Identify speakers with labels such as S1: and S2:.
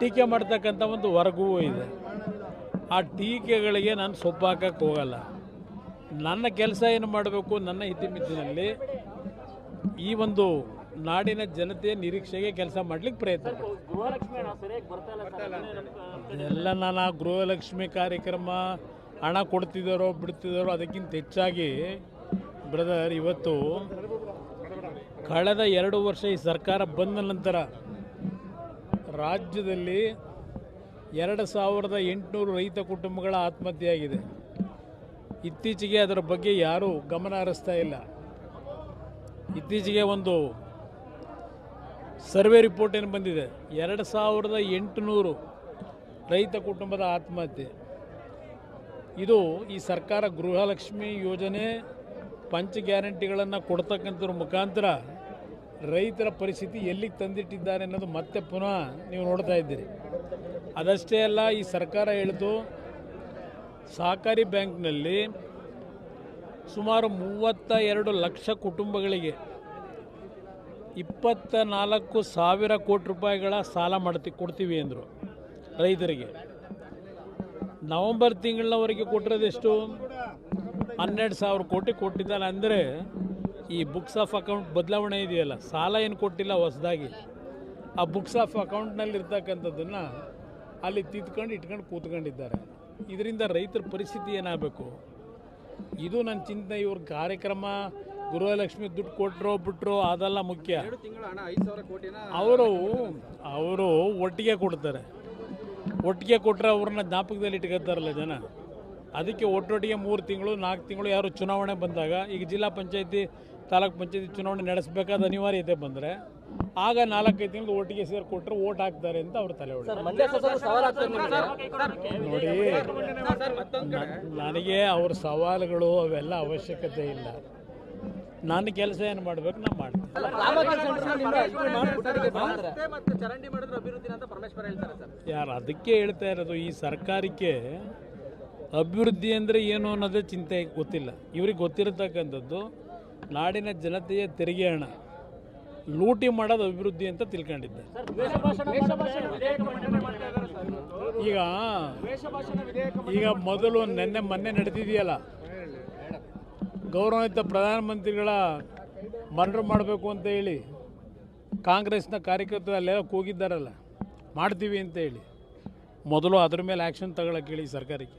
S1: ಟೀಕೆ ಮಾಡ್ತಕ್ಕಂಥ ಒಂದು ವರ್ಗವೂ ಇದೆ ಆ ಟೀಕೆಗಳಿಗೆ ನಾನು ಸೊಪ್ಪು ಹಾಕಕ್ಕೆ ಹೋಗಲ್ಲ ನನ್ನ ಕೆಲಸ ಏನು ಮಾಡಬೇಕು ನನ್ನ ಹಿತಿಮಿತಿನಲ್ಲಿ ಈ ಒಂದು ನಾಡಿನ ಜನತೆಯ ನಿರೀಕ್ಷೆಗೆ ಕೆಲಸ ಮಾಡ್ಲಿಕ್ಕೆ ಪ್ರಯತ್ನ. ಎಲ್ಲ ನಾನು ಆ ಗೃಹಲಕ್ಷ್ಮಿ ಕಾರ್ಯಕ್ರಮ ಹಣ ಕೊಡ್ತಿದ್ದಾರೋ ಬಿಡ್ತಿದ್ದಾರೋ ಅದಕ್ಕಿಂತ ಹೆಚ್ಚಾಗಿ ಬ್ರದರ್, ಇವತ್ತು ಕಳೆದ ಎರಡು ವರ್ಷ ಈ ಸರ್ಕಾರ ಬಂದ ನಂತರ ರಾಜ್ಯದಲ್ಲಿ ಎರಡು ಸಾವಿರದ ಎಂಟುನೂರು ರೈತ ಕುಟುಂಬಗಳ ಆತ್ಮಹತ್ಯೆಯಾಗಿದೆ. ಇತ್ತೀಚೆಗೆ ಅದರ ಬಗ್ಗೆ ಯಾರೂ ಗಮನ ಹರಿಸ್ತಾ ಇಲ್ಲ. ಇತ್ತೀಚೆಗೆ ಒಂದು ಸರ್ವೆ ರಿಪೋರ್ಟ್ ಏನು ಬಂದಿದೆ? ಎರಡು ಸಾವಿರದ ಎಂಟುನೂರು ರೈತ ಕುಟುಂಬದ ಆತ್ಮಹತ್ಯೆ. ಇದು ಈ ಸರ್ಕಾರ ಗೃಹಲಕ್ಷ್ಮಿ ಯೋಜನೆ ಪಂಚ ಗ್ಯಾರಂಟಿಗಳನ್ನು ಕೊಡ್ತಕ್ಕಂಥದ್ರ ಮುಖಾಂತರ ರೈತರ ಪರಿಸ್ಥಿತಿ ಎಲ್ಲಿಗೆ ತಂದಿಟ್ಟಿದ್ದಾರೆ ಅನ್ನೋದು ಮತ್ತೆ ಪುನಃ ನೀವು ನೋಡ್ತಾ ಇದ್ದೀರಿ. ಅದಷ್ಟೇ ಅಲ್ಲ, ಈ ಸರ್ಕಾರ ಹೇಳಿದು ಸಹಕಾರಿ ಬ್ಯಾಂಕ್ನಲ್ಲಿ ಸುಮಾರು ಮೂವತ್ತ ಎರಡು ಲಕ್ಷ ಕುಟುಂಬಗಳಿಗೆ ಇಪ್ಪತ್ತ ನಾಲ್ಕು ಸಾವಿರ ಕೋಟಿ ರೂಪಾಯಿಗಳ ಸಾಲ ಮಾಡ್ತಿ, ಕೊಡ್ತೀವಿ ಅಂದರು ರೈತರಿಗೆ. ನವಂಬರ್ ತಿಂಗಳವರೆಗೆ ಕೊಟ್ಟಿರೋದೆಷ್ಟು ಹನ್ನೆರಡು ಸಾವಿರ ಕೋಟಿ ಕೊಟ್ಟಿದ್ದಾರೆ ಅಂದರೆ ಈ ಬುಕ್ಸ್ ಆಫ್ ಅಕೌಂಟ್ ಬದಲಾವಣೆ ಇದೆಯಲ್ಲ? ಸಾಲ ಏನು ಕೊಟ್ಟಿಲ್ಲ ಹೊಸದಾಗಿ. ಆ ಬುಕ್ಸ್ ಆಫ್ ಅಕೌಂಟ್ನಲ್ಲಿರ್ತಕ್ಕಂಥದ್ದನ್ನು ಅಲ್ಲಿ ತಿದ್ಕೊಂಡು ಇಟ್ಕೊಂಡು ಕೂತ್ಕೊಂಡಿದ್ದಾರೆ. ಇದರಿಂದ ರೈತರ ಪರಿಸ್ಥಿತಿ ಏನಾಗಬೇಕು? ಇದು ನನ್ನ ಚಿಂತನೆ. ಇವ್ರ ಕಾರ್ಯಕ್ರಮ ಗೃಹಲಕ್ಷ್ಮಿ ದುಡ್ಡು ಕೊಟ್ಟರು ಬಿಟ್ಟರು ಅದೆಲ್ಲ ಮುಖ್ಯ. ಅವರು ಅವರು ಒಟ್ಟಿಗೆ ಕೊಡ್ತಾರೆ. ಒಟ್ಟಿಗೆ ಕೊಟ್ಟರೆ ಅವ್ರನ್ನ ಜ್ಞಾಪಕದಲ್ಲಿ ಇಟ್ಕೋತಾರಲ್ಲ ಜನ. ಅದಕ್ಕೆ ಒಟ್ಟೊಟ್ಟಿಗೆ ಮೂರು ತಿಂಗಳು ನಾಲ್ಕು ತಿಂಗಳು ಯಾರು ಚುನಾವಣೆ ಬಂದಾಗ ಈಗ ಜಿಲ್ಲಾ ಪಂಚಾಯತಿ ತಾಲೂಕ್ ಪಂಚಾಯತಿ ಚುನಾವಣೆ ನಡೆಸಬೇಕಾದ ಅನಿವಾರ್ಯತೆ ಬಂದರೆ ಆಗ ನಾಲ್ಕೈದು ತಿಂಗಳು ಒಟ್ಟಿಗೆ ಸೇರಿ ಕೊಟ್ಟರೆ ಓಟ್ ಹಾಕ್ತಾರೆ ಅಂತ ಅವ್ರ ತಲೆ ನೋಡಿ ನನಗೆ ಅವ್ರ ಸವಾಲುಗಳು ಅವೆಲ್ಲ ಅವಶ್ಯಕತೆ ಇಲ್ಲ. ನನ್ನ ಕೆಲಸ ಏನು ಮಾಡ್ಬೇಕು ನಾನು ಮಾಡ್ತೀನಿ.
S2: ರಾಮಕೃಷ್ಣ ಸೆಂಟರ್ನಿಂದ ಇದು ಮಾಡಿ ಪುಟಾಣಿಗೆ ಮಾಡ್ತಾರೆ.
S3: ರಸ್ತೆ ಮತ್ತೆ ಚರಂಡಿ ಮಾಡಿದ್ರೆ ಅಭಿವೃದ್ಧಿ ಅಂತ ಪರಮೇಶ್ವರ ಹೇಳ್ತಾರೆ ಸರ್.
S1: ಯಾರು ಅದಕ್ಕೆ ಹೇಳ್ತಾ ಇರೋದು ಈ ಸರ್ಕಾರಕ್ಕೆ ಅಭಿವೃದ್ಧಿ ಅಂದರೆ ಏನು ಅನ್ನೋದೇ ಚಿಂತೆ ಗೊತ್ತಿಲ್ಲ. ಇವ್ರಿಗೆ ಗೊತ್ತಿರತಕ್ಕಂಥದ್ದು ನಾಡಿನ ಜನತೆಯ ತೆರಿಗೆ ಹಣ ಲೂಟಿ ಮಾಡೋದು ಅಭಿವೃದ್ಧಿ ಅಂತ ತಿಳ್ಕೊಂಡಿದ್ದೆ. ಈಗ ಈಗ ಮೊದಲು ನೆನ್ನೆ ಮೊನ್ನೆ ನಡೆದಿದೆಯಲ್ಲ ಗೌರವಾನ್ವಿತ ಪ್ರಧಾನಮಂತ್ರಿಗಳ ಮನರು ಮಾಡಬೇಕು ಅಂತ ಹೇಳಿ ಕಾಂಗ್ರೆಸ್ನ ಕಾರ್ಯಕರ್ತರು ಅಲ್ಲೆಲ್ಲ ಕೂಗಿದ್ದಾರಲ್ಲ ಮಾಡ್ತೀವಿ ಅಂತ ಹೇಳಿ. ಮೊದಲು ಅದ್ರ ಮೇಲೆ ಆ್ಯಕ್ಷನ್ ತಗೊಳಕ್ಕೆ ಹೇಳಿ ಸರ್ಕಾರಕ್ಕೆ.